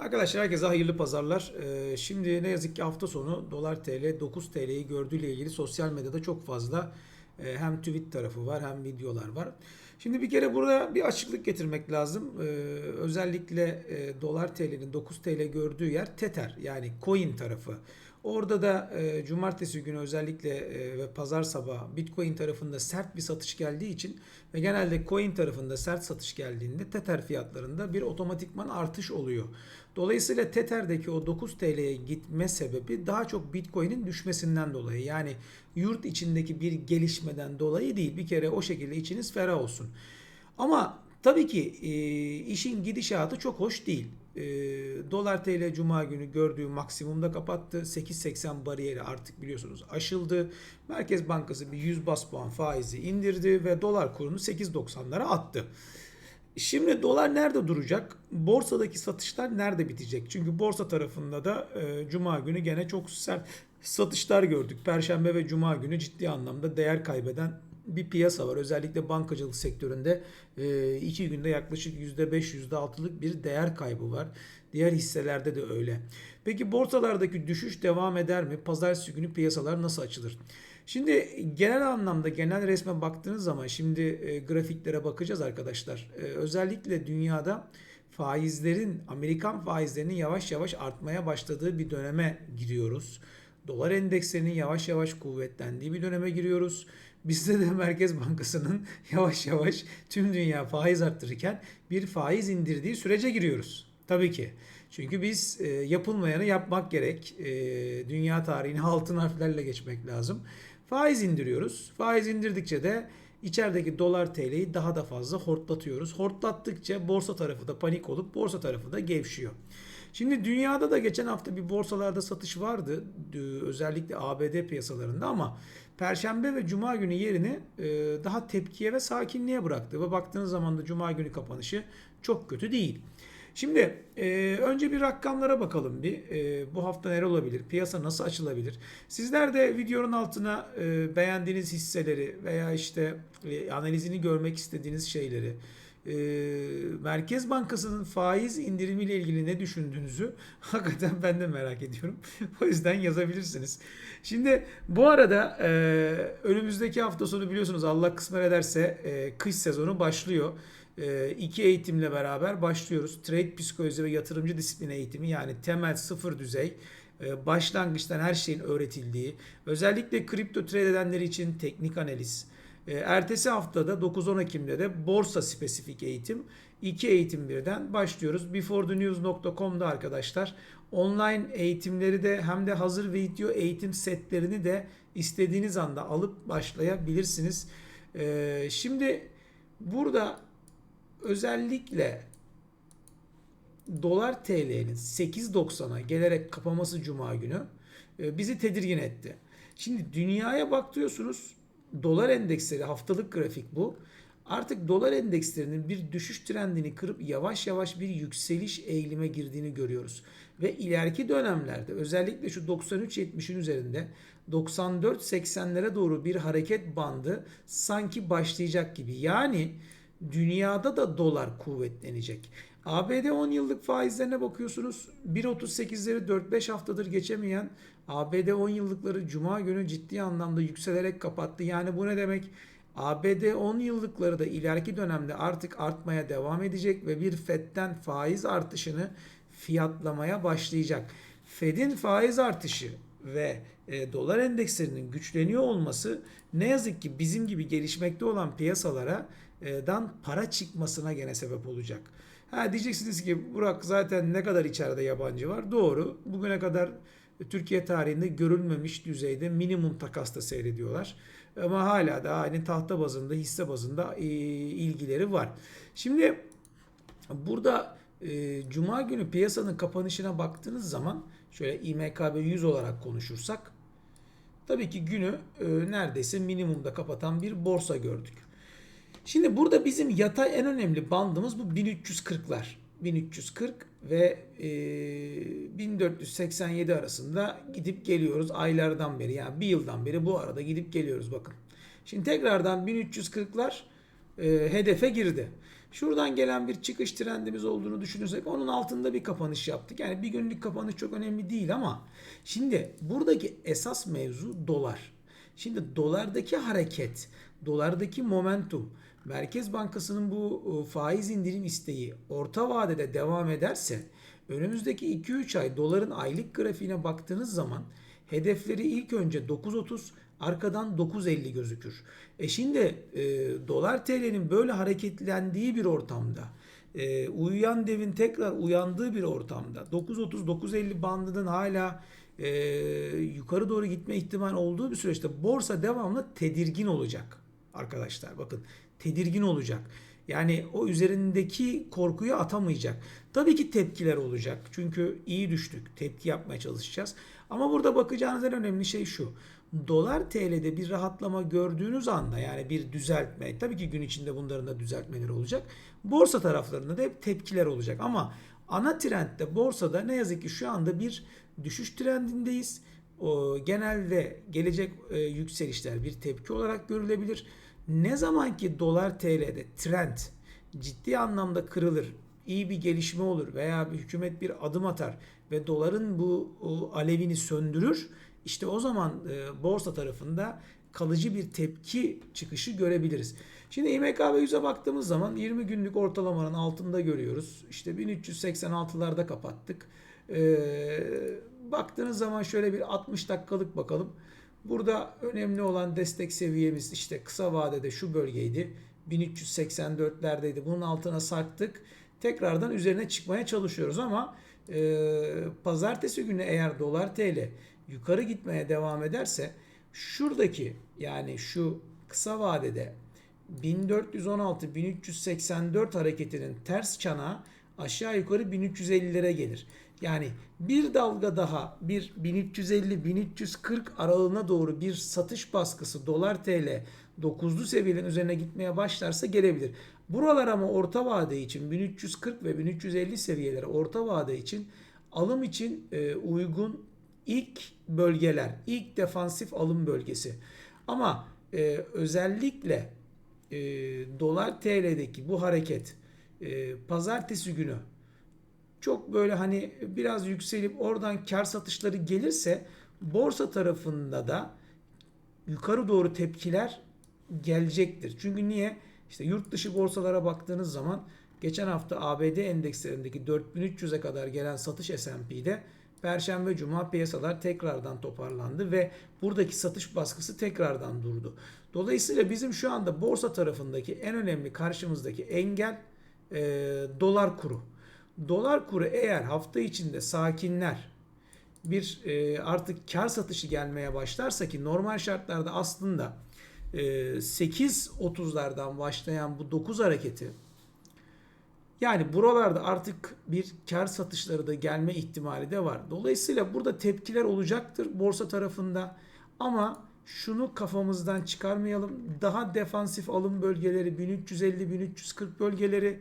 Arkadaşlar herkese hayırlı pazarlar. Ee, şimdi ne yazık ki hafta sonu dolar TL 9 TL'yi gördüğüyle ilgili sosyal medyada çok fazla e, hem tweet tarafı var hem videolar var. Şimdi bir kere burada bir açıklık getirmek lazım. Ee, özellikle e, dolar TL'nin 9 TL gördüğü yer Tether yani coin tarafı. Orada da e, cumartesi günü özellikle e, ve pazar sabahı Bitcoin tarafında sert bir satış geldiği için ve genelde coin tarafında sert satış geldiğinde Tether fiyatlarında bir otomatikman artış oluyor. Dolayısıyla Tether'deki o 9 TL'ye gitme sebebi daha çok Bitcoin'in düşmesinden dolayı. Yani yurt içindeki bir gelişmeden dolayı değil. Bir kere o şekilde içiniz ferah olsun. Ama tabii ki e, işin gidişatı çok hoş değil. E, Dolar TL Cuma günü gördüğü maksimumda kapattı. 8.80 bariyeri artık biliyorsunuz aşıldı. Merkez Bankası bir 100 bas puan faizi indirdi ve dolar kurunu 8.90'lara attı. Şimdi dolar nerede duracak? Borsadaki satışlar nerede bitecek? Çünkü borsa tarafında da e, cuma günü gene çok sert satışlar gördük. Perşembe ve cuma günü ciddi anlamda değer kaybeden bir piyasa var. Özellikle bankacılık sektöründe e, iki günde yaklaşık %5 %6'lık bir değer kaybı var. Diğer hisselerde de öyle. Peki borsalardaki düşüş devam eder mi? Pazartesi günü piyasalar nasıl açılır? Şimdi genel anlamda genel resme baktığınız zaman şimdi e, grafiklere bakacağız arkadaşlar. E, özellikle dünyada faizlerin Amerikan faizlerinin yavaş yavaş artmaya başladığı bir döneme giriyoruz. Dolar endekslerinin yavaş yavaş kuvvetlendiği bir döneme giriyoruz. Bizde de Merkez Bankası'nın yavaş yavaş tüm dünya faiz arttırırken bir faiz indirdiği sürece giriyoruz. Tabii ki. Çünkü biz e, yapılmayanı yapmak gerek. E, dünya tarihini altın harflerle geçmek lazım. Faiz indiriyoruz. Faiz indirdikçe de içerideki dolar TL'yi daha da fazla hortlatıyoruz. Hortlattıkça borsa tarafı da panik olup borsa tarafı da gevşiyor. Şimdi dünyada da geçen hafta bir borsalarda satış vardı. Özellikle ABD piyasalarında ama Perşembe ve Cuma günü yerini e, daha tepkiye ve sakinliğe bıraktı. Ve baktığınız zaman da Cuma günü kapanışı çok kötü değil. Şimdi e, önce bir rakamlara bakalım bir. E, bu hafta neler olabilir? Piyasa nasıl açılabilir? Sizler de videonun altına e, beğendiğiniz hisseleri veya işte e, analizini görmek istediğiniz şeyleri e, Merkez Bankası'nın faiz indirimiyle ilgili ne düşündüğünüzü hakikaten ben de merak ediyorum. o yüzden yazabilirsiniz. Şimdi bu arada e, önümüzdeki hafta sonu biliyorsunuz Allah kısmet ederse e, kış sezonu başlıyor. E, iki eğitimle beraber başlıyoruz. Trade psikoloji ve yatırımcı disiplin eğitimi yani temel sıfır düzey e, başlangıçtan her şeyin öğretildiği özellikle kripto trade edenler için teknik analiz, e, Ertesi haftada 9-10 Ekim'de de borsa spesifik eğitim. iki eğitim birden başlıyoruz. beforethenews.com'da arkadaşlar online eğitimleri de hem de hazır video eğitim setlerini de istediğiniz anda alıp başlayabilirsiniz. E, şimdi burada özellikle dolar TL'nin 8.90'a gelerek kapaması cuma günü e, bizi tedirgin etti. Şimdi dünyaya bakıyorsunuz dolar endeksleri haftalık grafik bu. Artık dolar endekslerinin bir düşüş trendini kırıp yavaş yavaş bir yükseliş eğilime girdiğini görüyoruz. Ve ileriki dönemlerde özellikle şu 93-70'in üzerinde 94-80'lere doğru bir hareket bandı sanki başlayacak gibi. Yani dünyada da dolar kuvvetlenecek. ABD 10 yıllık faizlerine bakıyorsunuz. 1.38'leri 4-5 haftadır geçemeyen ABD 10 yıllıkları cuma günü ciddi anlamda yükselerek kapattı. Yani bu ne demek? ABD 10 yıllıkları da ileriki dönemde artık artmaya devam edecek ve bir FED'den faiz artışını fiyatlamaya başlayacak. Fed'in faiz artışı ve e, dolar endekslerinin güçleniyor olması ne yazık ki bizim gibi gelişmekte olan piyasalara e, dan para çıkmasına gene sebep olacak. Ha diyeceksiniz ki Burak zaten ne kadar içeride yabancı var? Doğru. Bugüne kadar Türkiye tarihinde görülmemiş düzeyde minimum takasta seyrediyorlar. Ama hala da aynı tahta bazında, hisse bazında e, ilgileri var. Şimdi burada e, Cuma günü piyasanın kapanışına baktığınız zaman şöyle İMKB 100 olarak konuşursak tabii ki günü e, neredeyse minimumda kapatan bir borsa gördük. Şimdi burada bizim yatay en önemli bandımız bu 1340'lar. 1340 ve e, 1487 arasında gidip geliyoruz aylardan beri yani bir yıldan beri bu arada gidip geliyoruz bakın. Şimdi tekrardan 1340'lar e, hedefe girdi. Şuradan gelen bir çıkış trendimiz olduğunu düşünürsek onun altında bir kapanış yaptık. Yani bir günlük kapanış çok önemli değil ama şimdi buradaki esas mevzu dolar. Şimdi dolardaki hareket, dolardaki momentum, Merkez Bankası'nın bu e, faiz indirim isteği orta vadede devam ederse önümüzdeki 2-3 ay doların aylık grafiğine baktığınız zaman hedefleri ilk önce 9.30 arkadan 9.50 gözükür. E şimdi e, dolar TL'nin böyle hareketlendiği bir ortamda e, uyuyan devin tekrar uyandığı bir ortamda 9.30-9.50 bandının hala e, yukarı doğru gitme ihtimali olduğu bir süreçte borsa devamlı tedirgin olacak arkadaşlar. Bakın tedirgin olacak. Yani o üzerindeki korkuyu atamayacak. Tabii ki tepkiler olacak. Çünkü iyi düştük. Tepki yapmaya çalışacağız. Ama burada bakacağınız en önemli şey şu. Dolar TL'de bir rahatlama gördüğünüz anda yani bir düzeltme tabii ki gün içinde bunların da düzeltmeleri olacak. Borsa taraflarında da hep tepkiler olacak ama ana trendde borsada ne yazık ki şu anda bir düşüş trendindeyiz. O, genelde gelecek e, yükselişler bir tepki olarak görülebilir. Ne zaman ki dolar TL'de trend ciddi anlamda kırılır, iyi bir gelişme olur veya bir hükümet bir adım atar ve doların bu alevini söndürür, işte o zaman e, borsa tarafında kalıcı bir tepki çıkışı görebiliriz. Şimdi İMKB 100'e baktığımız zaman 20 günlük ortalamanın altında görüyoruz. İşte 1386'larda kapattık. Ee, baktığınız zaman şöyle bir 60 dakikalık bakalım. Burada önemli olan destek seviyemiz işte kısa vadede şu bölgeydi. 1384'lerdeydi. Bunun altına sarktık. Tekrardan üzerine çıkmaya çalışıyoruz ama e, pazartesi günü eğer dolar TL yukarı gitmeye devam ederse şuradaki yani şu kısa vadede 1416-1384 hareketinin ters çanağı aşağı yukarı 1350'lere gelir. Yani bir dalga daha bir 1350-1340 aralığına doğru bir satış baskısı dolar TL 9'lu seviyelerin üzerine gitmeye başlarsa gelebilir. Buralar ama orta vade için 1340 ve 1350 seviyeleri orta vade için alım için e, uygun ilk bölgeler, ilk defansif alım bölgesi. Ama e, özellikle e, dolar TL'deki bu hareket pazartesi günü çok böyle hani biraz yükselip oradan kar satışları gelirse borsa tarafında da yukarı doğru tepkiler gelecektir. Çünkü niye? İşte yurt dışı borsalara baktığınız zaman geçen hafta ABD endekslerindeki 4300'e kadar gelen satış S&P'de Perşembe Cuma piyasalar tekrardan toparlandı ve buradaki satış baskısı tekrardan durdu. Dolayısıyla bizim şu anda borsa tarafındaki en önemli karşımızdaki engel e, dolar kuru. Dolar kuru eğer hafta içinde sakinler bir e, artık kar satışı gelmeye başlarsa ki normal şartlarda aslında e, 8.30'lardan başlayan bu 9 hareketi yani buralarda artık bir kar satışları da gelme ihtimali de var. Dolayısıyla burada tepkiler olacaktır borsa tarafında ama şunu kafamızdan çıkarmayalım. Daha defansif alım bölgeleri 1350-1340 bölgeleri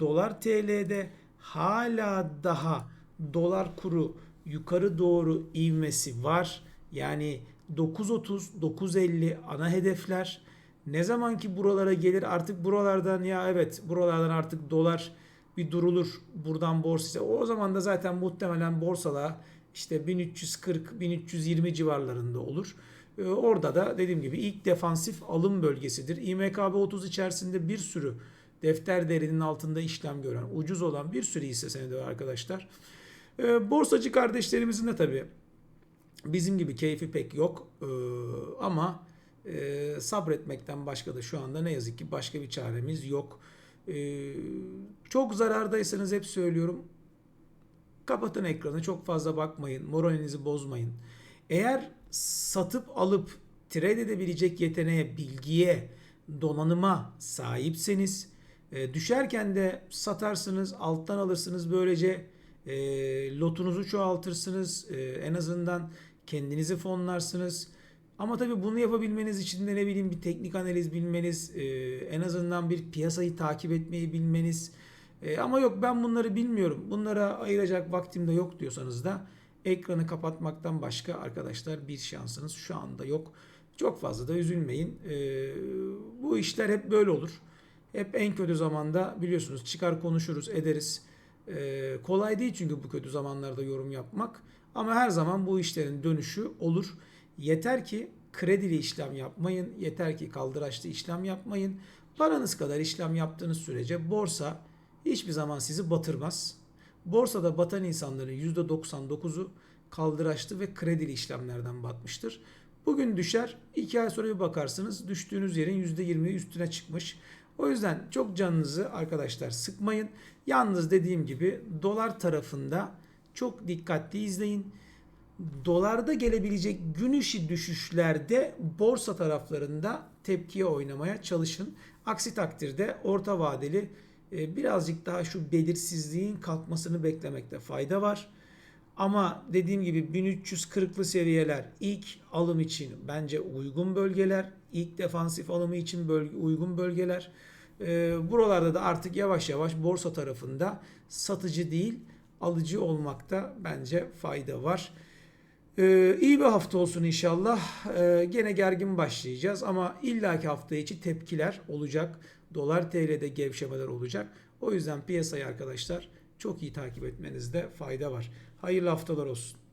dolar TL'de hala daha dolar kuru yukarı doğru ivmesi var. Yani 9.30 9.50 ana hedefler. Ne zaman ki buralara gelir artık buralardan ya evet buralardan artık dolar bir durulur buradan borsa o zaman da zaten muhtemelen borsala işte 1340 1320 civarlarında olur. Ee, orada da dediğim gibi ilk defansif alım bölgesidir. İMKB 30 içerisinde bir sürü defter değerinin altında işlem gören, ucuz olan bir sürü hisse senedi var arkadaşlar. Ee, borsacı kardeşlerimizin de tabii bizim gibi keyfi pek yok. Ee, ama e, sabretmekten başka da şu anda ne yazık ki başka bir çaremiz yok. Ee, çok zarardaysanız hep söylüyorum. Kapatın ekranı çok fazla bakmayın. Moralinizi bozmayın. Eğer satıp alıp trade edebilecek yeteneğe, bilgiye, donanıma sahipseniz e, düşerken de satarsınız, alttan alırsınız böylece e, lotunuzu çoğaltırsınız. E, en azından kendinizi fonlarsınız. Ama tabii bunu yapabilmeniz için de ne bileyim bir teknik analiz bilmeniz, e, en azından bir piyasayı takip etmeyi bilmeniz. E, ama yok ben bunları bilmiyorum. Bunlara ayıracak vaktim de yok diyorsanız da ekranı kapatmaktan başka arkadaşlar bir şansınız şu anda yok. Çok fazla da üzülmeyin. E, bu işler hep böyle olur. Hep en kötü zamanda biliyorsunuz çıkar konuşuruz ederiz. Ee, kolay değil çünkü bu kötü zamanlarda yorum yapmak. Ama her zaman bu işlerin dönüşü olur. Yeter ki kredili işlem yapmayın. Yeter ki kaldıraçlı işlem yapmayın. Paranız kadar işlem yaptığınız sürece borsa hiçbir zaman sizi batırmaz. Borsada batan insanların %99'u kaldıraçlı ve kredili işlemlerden batmıştır. Bugün düşer, iki ay sonra bir bakarsınız düştüğünüz yerin %20 üstüne çıkmış. O yüzden çok canınızı arkadaşlar sıkmayın. Yalnız dediğim gibi dolar tarafında çok dikkatli izleyin. Dolarda gelebilecek gün işi düşüşlerde borsa taraflarında tepkiye oynamaya çalışın. Aksi takdirde orta vadeli e, birazcık daha şu belirsizliğin kalkmasını beklemekte fayda var. Ama dediğim gibi 1340'lı seviyeler ilk alım için bence uygun bölgeler. İlk defansif alımı için bölge, uygun bölgeler. Ee, buralarda da artık yavaş yavaş borsa tarafında satıcı değil alıcı olmakta bence fayda var. Ee, iyi bir hafta olsun inşallah. Ee, gene gergin başlayacağız ama illaki hafta içi tepkiler olacak. Dolar TL'de gevşemeler olacak. O yüzden piyasayı arkadaşlar çok iyi takip etmenizde fayda var. Hayırlı haftalar olsun.